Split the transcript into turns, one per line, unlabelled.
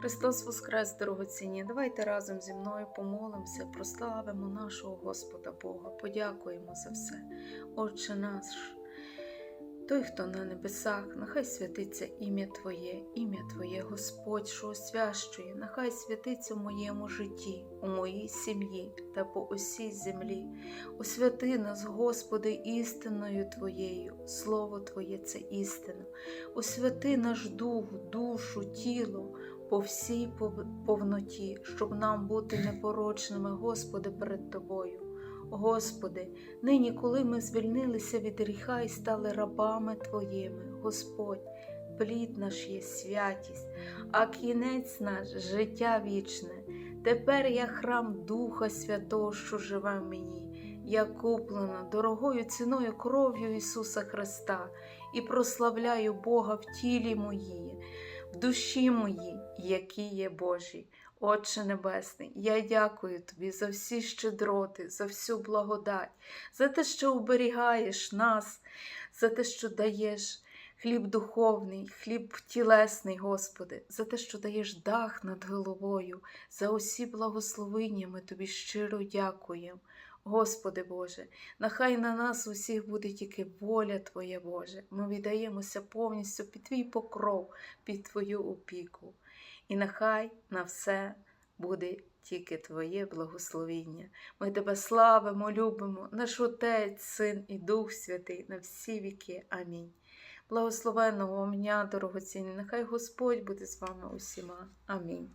Христос Воскрес, дорогоцінні! Давайте разом зі мною помолимося, прославимо нашого Господа Бога, подякуємо за все. Отче наш, той, хто на небесах, нехай святиться ім'я Твоє, ім'я Твоє, Господь, що освящує, нехай святиться в моєму житті, у моїй сім'ї та по усій землі. Освяти нас, Господи, істинною Твоєю, Слово Твоє це істина. Освяти наш дух, душу, тіло по всій повноті, щоб нам бути непорочними, Господи, перед Тобою. Господи, нині, коли ми звільнилися від гріха і стали рабами Твоїми, Господь, плід наш є святість, а кінець наш життя вічне. Тепер я храм Духа Святого, що живе в мені. Я куплена дорогою ціною кров'ю Ісуса Христа і прославляю Бога в тілі моїй, в душі моїй, які є Божі. Отче Небесний, я дякую Тобі за всі щедроти, за всю благодать, за те, що оберігаєш нас, за те, що даєш хліб духовний, хліб тілесний, Господи, за те, що даєш дах над головою, за усі благословення ми Тобі щиро дякуємо. Господи Боже, нехай на нас усіх буде тільки воля Твоя Боже. Ми віддаємося повністю під Твій покров, під Твою опіку. І нехай на все буде тільки Твоє благословіння. Ми Тебе славимо, любимо, наш Отець, Син і Дух Святий на всі віки. Амінь. Благословенного дня, дорогоцінні, нехай Господь буде з вами усіма. Амінь.